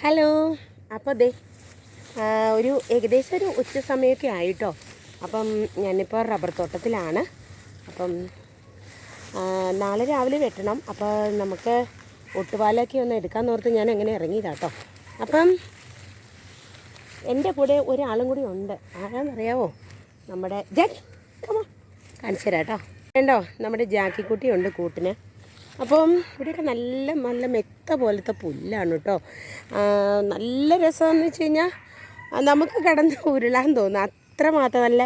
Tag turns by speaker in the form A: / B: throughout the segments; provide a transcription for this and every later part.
A: Hello. അപ്പോൾ ദേ ഒരു ഏകദേശം ഒരു ഉച്ച സമയമൊക്കെ ആയിട്ടോ. അപ്പം ഞാനിപ്പോൾ റബ്ബർ തോട്ടത്തിലാണ്. അപ്പം നാളെ രാവിലെ വെട്ടണം. അപ്പോൾ നമുക്ക് ഒട്ടുപാലൊക്കെ ഒന്ന് എടുക്കാൻ ഓർത്ത് ഞാൻ അങ്ങനെ ഇറങ്ങിയതാട്ടോ. അപ്പം എന്റെ കൂടെ ഒരാളും കൂടി ഉണ്ട്. ആരാന്നറിയാവോ? നമ്മുടെ ജാക്കി കാണിച്ചു തരാം കേട്ടോ. വേണ്ടോ നമ്മുടെ ജാക്കിക്കുട്ടിയുണ്ട് കൂട്ടിന്. അപ്പം ഇവിടെയൊക്കെ നല്ല നല്ല മെത്ത പോലത്തെ പുല്ലാണ് കേട്ടോ. നല്ല രസമെന്ന് വെച്ച് കഴിഞ്ഞാൽ നമുക്ക് കിടന്ന് ഉരുളാൻ തോന്നും. അത്രമാത്രം നല്ല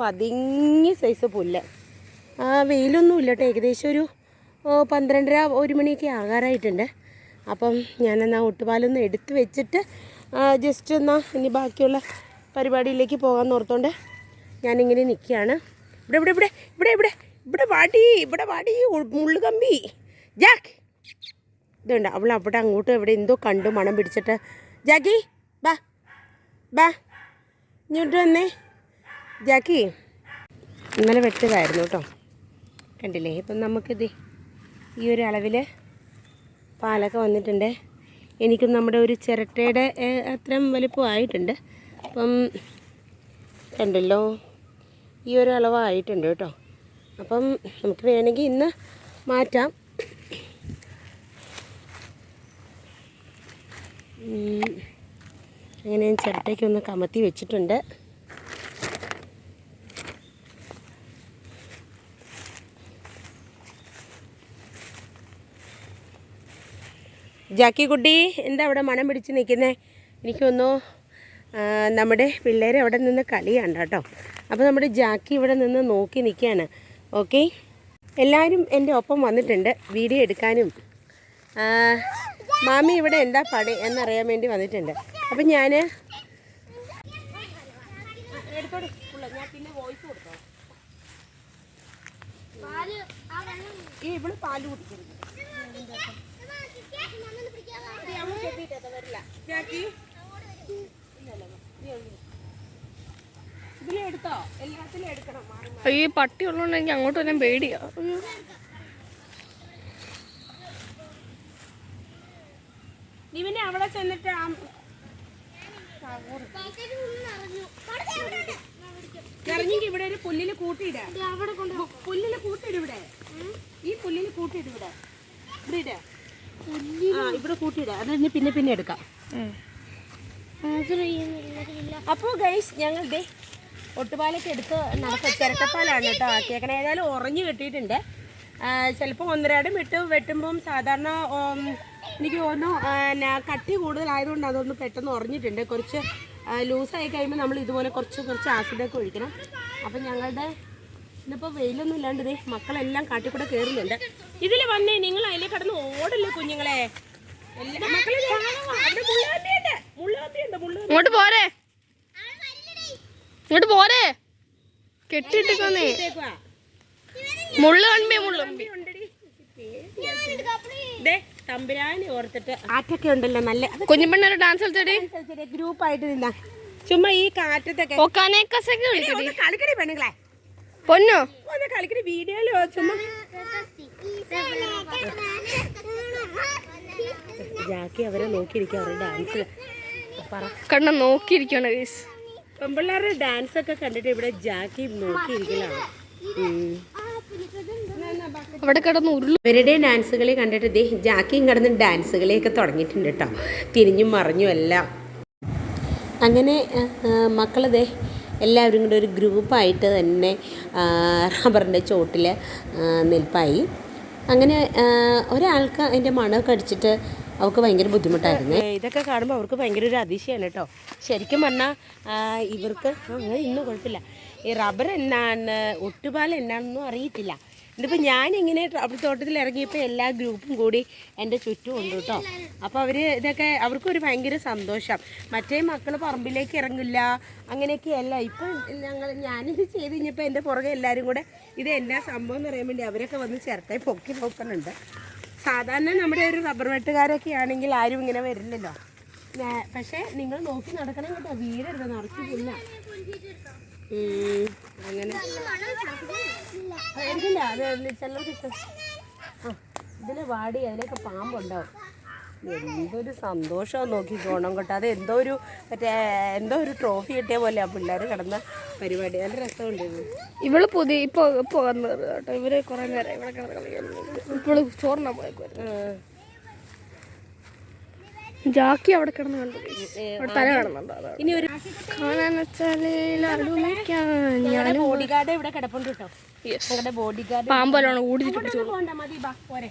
A: പതിങ്ങി സൈസ് പുല്ല്. വെയിലൊന്നുമില്ല കേട്ടോ. ഏകദേശം ഒരു പന്ത്രണ്ടര ഒരു മണിയൊക്കെ ആകാറായിട്ടുണ്ട്. അപ്പം ഞാനെന്നാ ഒട്ടുപാലൊന്ന് എടുത്ത് വെച്ചിട്ട് ജസ്റ്റ് എന്നാൽ ഇനി ബാക്കിയുള്ള പരിപാടിയിലേക്ക് പോകാമെന്ന് ഓർത്തോണ്ട് ഞാനിങ്ങനെ നിൽക്കുകയാണ് ഇവിടെ ഇവിടെ ഇവിടെ ഇവിടെ ഇവിടെ ഇവിടെ വാടി ഇവിടെ വാടി മുള്ളുകമ്പി. ജാക്ക്. ഇതുണ്ട് അവൾ അവിടെ അങ്ങോട്ടും എവിടെ എന്തോ കണ്ടു മണം പിടിച്ചിട്ട്. ജാക്കി ബാ ബാ ഇങ്ങോട്ട് വന്നേ. ജാക്കി ഇന്നലെ വെട്ടതായിരുന്നു കേട്ടോ. കണ്ടില്ലേ ഇപ്പം നമുക്കിത് ഈ ഒരു അളവിൽ പാലൊക്കെ വന്നിട്ടുണ്ട്. എനിക്കും നമ്മുടെ ഒരു ചിരട്ടയുടെ അത്രയും വലിപ്പമായിട്ടുണ്ട്. അപ്പം കണ്ടല്ലോ ഈ ഒരു അളവായിട്ടുണ്ട് കേട്ടോ. അപ്പം നമുക്ക് വേണമെങ്കിൽ ഇന്ന് മാറ്റാം. അങ്ങനെ ഞാൻ ചിരട്ടയ്ക്ക് ഒന്ന് കമത്തി വെച്ചിട്ടുണ്ട്. ജാക്കി കുട്ടി എന്താ അവിടെ മണം പിടിച്ച് നിൽക്കുന്നത് എനിക്കൊന്നു നമ്മുടെ പിള്ളേർ അവിടെ നിന്ന് കളിയാണ് കേട്ടോ. അപ്പോൾ നമ്മുടെ ജാക്കി ഇവിടെ നിന്ന് നോക്കി നിൽക്കുകയാണ്. ഓക്കെ? എല്ലാവരും എന്റെ ഒപ്പം വന്നിട്ടുണ്ട് വീഡിയോ എടുക്കാനും. മാമി ഇവിടെ എന്താ പണി എന്നറിയാൻ വേണ്ടി വന്നിട്ടുണ്ട്. അപ്പം ഞാൻ ഈ ഇവിടെ പാൽ കുടിക്കരുത്.
B: ഈ പട്ടി ഉള്ളതുകൊണ്ട് എനിക്ക് അങ്ങോട്ട് വരാൻ പേടിയാ. അയ്യോ.
A: നീ പിന്നെ അവിടെ ചെന്നിട്ട് ആ ഇറങ്ങിക്ക് ഇവിടെ ഒരു പുല്ലിൽ കൂട്ടിയിട. പുല്ലിൽ കൂട്ടിയിട ഇവിടെ. ഈ പുല്ലിൽ കൂട്ടിയിട ഇവിടെ. ഇവിടെ ഇട. ആ ഇവിടെ കൂട്ടിയിട. അത് പിന്നെ പിന്നെ എടുക്കാം. അപ്പോ ഗൈസ് ഞങ്ങൾ ദേ ഒട്ടുപാലൊക്കെ എടുത്ത് നടക്ക ചിരട്ടപ്പാലാണ് കേട്ടോ ആക്കിയേക്കണേ. ഏതായാലും ഉറഞ്ഞു കിട്ടിയിട്ടുണ്ട്. ചിലപ്പോൾ ഒന്നരാടും വിട്ട് വെട്ടുമ്പം സാധാരണ എനിക്ക് തോന്നുന്നു പിന്നെ കട്ടി കൂടുതലായതുകൊണ്ട് അതൊന്ന് പെട്ടെന്ന് ഉറഞ്ഞിട്ടുണ്ട്. കുറച്ച് ലൂസായി കഴിയുമ്പോൾ നമ്മൾ ഇതുപോലെ കുറച്ച് കുറച്ച് ആസിഡൊക്കെ ഒഴിക്കണം. അപ്പം ഞങ്ങളുടെ ഇന്നിപ്പോൾ വെയിലൊന്നും ഇല്ലാണ്ട് ഇതേ മക്കളെല്ലാം കാട്ടി കൂടെ കയറുന്നുണ്ട് ഇതിൽ വന്നേ നിങ്ങൾ അതിലെ കിടന്ന് ഓടല്ലേ കുഞ്ഞുങ്ങളെ?
B: ഇങ്ങോട്ട് പോരെ. ഇങ്ങോട്ട് പോരെ.
A: കെട്ടിട്ടേ.
B: മുള്ളു കൺമേ മുള്ളു
A: ഉണ്ടെടി. തമ്പുരാനെ ഓർത്തിട്ട് ആറ്റൊക്കെ ഉണ്ടല്ലോ നല്ല
B: ഡാൻസ് കളിച്ചടി
A: ഗ്രൂപ്പ് ആയിട്ട് നിന്നാ. ചുമ്മാ ഈ കാറ്റത്തൊക്കെ പെണ്ണുങ്ങളെ.
B: പൊന്നോ?
A: ഒന്ന് വീഡിയോയിലോ ചുമ്മാ. ജാക്കി അവരെ നോക്കിയിരിക്കും അവരുടെ ഡാൻസ് പറ.
B: കണ്ണ നോക്കിയിരിക്കാണ്
A: പെമ്പിള്ളേരുടെ ഡാൻസ് ഒക്കെ കണ്ടിട്ട് ഇവിടെ ജാക്കി നോക്കിയിരിക്കലാണ്.
B: അവിടെ കിടന്ന് ഉരുളു.
A: ഇവരുടെ ഡാൻസുകളെ കണ്ടിട്ട് ദേ ജാക്കിയും കിടന്ന് ഡാൻസുകളെയൊക്കെ തുടങ്ങിയിട്ടുണ്ട് കേട്ടോ. തിരിഞ്ഞും മറിഞ്ഞും എല്ലാം. അങ്ങനെ മക്കൾ ദേ എല്ലാവരും കൂടെ ഒരു ഗ്രൂപ്പായിട്ട് തന്നെ റബ്ബറിന്റെ ചോട്ടിൽ നിൽപ്പായി. അങ്ങനെ ഒരാൾക്ക് അതിന്റെ മണമൊക്കെ അടിച്ചിട്ട് അവൾക്ക് ഭയങ്കര ബുദ്ധിമുട്ടായിരുന്നു. ഇതൊക്കെ കാണുമ്പോൾ അവർക്ക് ഭയങ്കര ഒരു അതിശയമാണ് കേട്ടോ. ശരിക്കും പറഞ്ഞാൽ ഇവർക്ക് ഇന്നും കുഴപ്പമില്ല. ഈ റബ്ബർ എന്നാണ് ഒട്ടുപാൽ എന്നാണെന്നും അറിയത്തില്ല. ഇതിപ്പോൾ ഞാനിങ്ങനെ റബ്ബർ തോട്ടത്തിൽ ഇറങ്ങിയപ്പോൾ എല്ലാ ഗ്രൂപ്പും കൂടി എന്റെ ചുറ്റും ഉണ്ട് കേട്ടോ അപ്പോൾ അവർ ഇതൊക്കെ അവർക്കൊരു ഭയങ്കര സന്തോഷം. മറ്റേ മക്കൾ പറമ്പിലേക്ക് ഇറങ്ങില്ല അങ്ങനെയൊക്കെയല്ല ഇപ്പം ഞങ്ങൾ ഞാനിത് ചെയ്ത് കഴിഞ്ഞപ്പോൾ എന്റെ പുറകെ എല്ലാവരും കൂടെ ഇത് എന്നാ സംഭവം എന്ന് അറിയാൻ വേണ്ടി അവരൊക്കെ വന്ന് ചേർത്തെ പൊക്കി നോക്കുന്നുണ്ട്. സാധാരണ നമ്മുടെ ഒരു റബ്ബർ വെട്ടുകാരൊക്കെ ആണെങ്കിൽ ആരും ഇങ്ങനെ വരില്ലല്ലോ. പക്ഷേ നിങ്ങൾ നോക്കി നടക്കണം കേട്ടോ. വീരരുത് നിറച്ച് അങ്ങനെ. ആ, എടുക്കണ്ട അത് ചിലർക്ക് ഇഷ്ടം. ആ ഇതിൽ വാടി അതിലേക്ക് പാമ്പുണ്ടാവും. എന്തൊരു സന്തോഷം നോക്കി ഓണം കൊട്ട. അത് എന്തോ ഒരു മറ്റേ എന്തോ ഒരു ട്രോഫി കിട്ടിയ പോലെ ആ പിള്ളേർ കിടന്ന പരിപാടി. നല്ല രസമുണ്ട് ഉണ്ടായിരുന്നു
B: ഇവൾ പുതിയ ഇപ്പൊ പോകുന്നത് വന്നത് കേട്ടോ. ഇവർ കുറെ നേരം ഇവിടെ കിടന്ന് കളിക്കുന്നു. ഇപ്പോഴും ചോറിനാ പോയേക്കുവായിരുന്നു.
A: ആ.
B: ജാക്കി അവിടെ കിടന്ന് കണ്ടു. അവിടെ തല കിടന്നുണ്ടോ അതാണ്.
A: ഇനി ഒരു
B: കാണാൻ വെച്ചാൽ ലഡു മേടിക്കാൻ
A: ഞങ്ങളുടെ ബോഡി ഗാർഡ് ഇവിടെ കിടപ്പുണ്ട് കേട്ടോ.
B: യെസ്
A: ഞങ്ങളുടെ ബോഡി ഗാർഡ്
B: പാമ്പലാണ് ഓടിച്ചിട്ട് പിടിച്ചു
A: പോകണ്ട മതി ബാ പോരെ.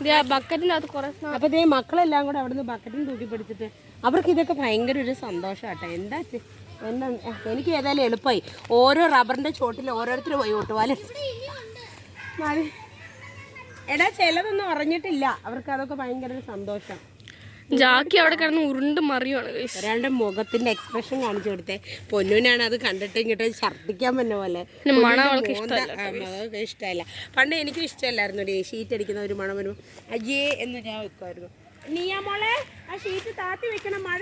B: ഇത് ആ ബക്കറ്റിന്റെ അകത്ത് കുറെ സാ-
A: അപ്പൊ ഇതേ മക്കളെല്ലാം കൂടെ അവിടുന്ന് ബക്കറ്റിൽ തൂക്കി പിടിച്ചിട്ട് അവർക്ക് ഇതൊക്കെ ഭയങ്കര ഒരു സന്തോഷാട്ടോ എന്താ എന്താ എനിക്ക് ഏതായാലും എളുപ്പമായി ഓരോ റബ്ബറിന്റെ ചോട്ടിൽ ഓരോരുത്തർ പോയി ഓട്ടുവാൽ. എടാ ചിലതൊന്നും അറിഞ്ഞിട്ടില്ല. അവർക്ക് അതൊക്കെ ഭയങ്കര ഒരു സന്തോഷം.
B: ജാക്കി അവിടെ കിടന്ന് ഉരുണ്ട് മറിയാണ്.
A: ഒരാളുടെ മുഖത്തിന്റെ എക്സ്പ്രഷൻ കാണിച്ചു കൊടുത്തേ. പൊന്നുവിനാണ് അത് കണ്ടിട്ട് ഇങ്ങോട്ട് ഛർദ്ദിക്കാൻ പറ്റുന്ന പോലെ.
B: മണം അവൾക്ക്
A: ഇഷ്ടമല്ല പണ്ട് എനിക്കും ഇഷ്ടമല്ലായിരുന്നു ഡേ ഷീറ്റ് അടിക്കുന്ന ഒരു മണം വരുമ്പോൾ അയ്യേ എന്ന് ഞാൻ വെക്കുമായിരുന്നു. നീയാ മോളെ ആ ഷീറ്റ് താത്തി വെക്കണം മഴ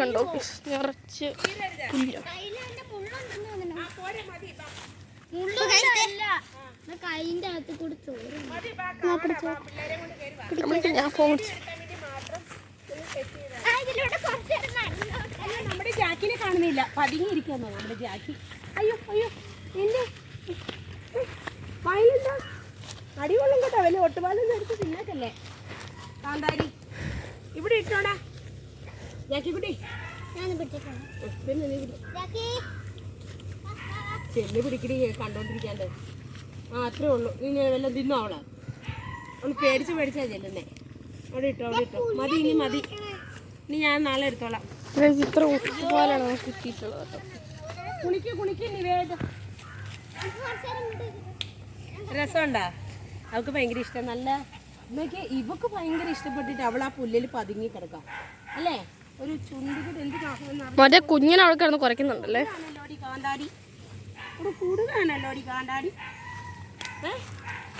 B: കണ്ടോ? നിറച്ച് ഞാൻ ഫോൺ വിളിച്ചു.
C: ആ, ഇതിലൂടെ കുറച്ച് നേരം നടന്നു നോക്കാം.
A: അല്ല, നമ്മുടെ ജാക്കിനെ കാണുന്നില്ല. പതുങ്ങിയിരിക്കുന്നോ നമ്മുടെ ജാക്കി. അയ്യോ അയ്യോ എന്റെ വായിലെന്താ അടികൊള്ളും കേട്ടോ. വലിയ ഒട്ടുപാലൊന്നും എടുത്ത് തിന്നേക്കല്ലേ കാന്താരി ഇവിടെ ഇട്ടോടാ. ജാക്കി കുട്ടി. പിന്നെ നീ. ചെല്ല് പിടിക്കടി കണ്ടോണ്ടിരിക്കാണ്ട്. ആ അത്രേ ഉള്ളൂ. ഇനി വല്ലതും തിന്നോ അവളെ? ഒന്ന് പേടിച്ച് പേടിച്ചാ ചെല്ലുന്നേ. അവിടെ ഇട്ടോ അവിടെ ഇട്ടോ മതി ഇനി മതി. ഇനി ഞാൻ നാളെ എടുത്തോളാം.
B: Guys, ഇത്ര നമുക്ക് കിട്ടിയിട്ടുള്ളത് കേട്ടോ.
A: നിവേദം രസമുണ്ടാ? അവൾക്ക് ഭയങ്കര ഇഷ്ടം. നല്ല എന്നൊക്കെ ഇവക്ക് ഭയങ്കര ഇഷ്ടപ്പെട്ടിട്ട് അവൾ ആ പുല്ലിൽ പതുങ്ങി കിടക്കാം. അല്ലേ? ഒരു ചുണ്ടിട്ട് എന്ത്
B: മറ്റേ കുഞ്ഞിനെ അവൾ കിടന്ന് കുറയ്ക്കുന്നുണ്ടല്ലേ?
A: കാന്താടി. ഇവിടെ കൂടുതലാണല്ലോടി കാന്താടി. ഏ?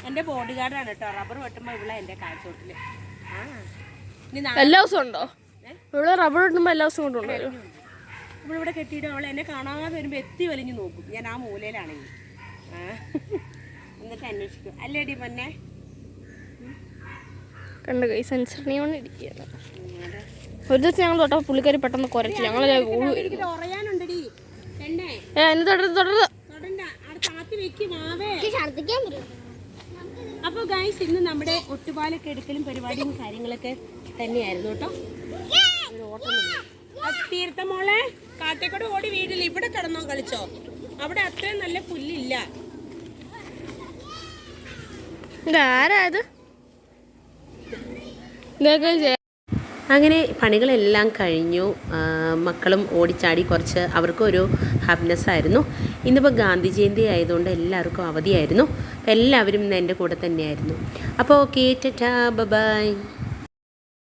A: എന്റെ ബോഡി ഗാർഡാണ് കേട്ടോ. റബ്ബർ വെട്ടുമ്പോൾ ഇവിടെ എന്റെ കാഴ്ച
B: എല്ലാ ദിവസവും ഉണ്ടോ? ഇവിടെ റബ്ബർ ഇട്ടുമ്പോൾ എല്ലാ ദിവസവും കൊണ്ടുണ്ടോ
A: ഇവിടെ കെട്ടിയിട്ട് അവൾ എന്നെ കാണാതെ വരുമ്പോൾ എത്തി വലിഞ്ഞു നോക്കും. ഞാൻ ആ മൂലയിലാണെങ്കിൽ എന്നിട്ട് അന്വേഷിക്കും. അല്ലേടി പൊന്നെ?
B: കണ്ട് കൈ സെൻസറിനെയാണ് ഒരു ദിവസം ഞങ്ങൾ തൊട്ടപ്പോൾ പുള്ളിക്കാരി പെട്ടെന്ന് കുറച്ച് ഞങ്ങൾ ഏ എന്നെ തുടരുത് തുടരുത്.
A: അപ്പോൾ ഗൈസ് ഇന്ന് നമ്മുടെ ഒട്ടുപാലൊക്കെ എടുക്കലും പരിപാടിയും കാര്യങ്ങളൊക്കെ തന്നെയായിരുന്നു കേട്ടോ. തീർത്ത മോളെ. കാറ്റക്കോട് ഓടി വീട്ടിൽ ഇവിടെ കിടന്നോ കളിച്ചോ. അവിടെ അത്രയും നല്ല പുല്ലില്ല. അങ്ങനെ പണികളെല്ലാം കഴിഞ്ഞു. മക്കളും ഓടിച്ചാടി കുറച്ച് അവർക്കൊരു ഹാപ്പിനെസ് ആയിരുന്നു. ഇന്നിപ്പോൾ ഗാന്ധി ജയന്തി ആയതുകൊണ്ട് എല്ലാവർക്കും അവധിയായിരുന്നു. എല്ലാവരും ഇന്ന് എന്റെ കൂടെ തന്നെയായിരുന്നു. അപ്പോൾ ഓക്കെ ടാ ബൈ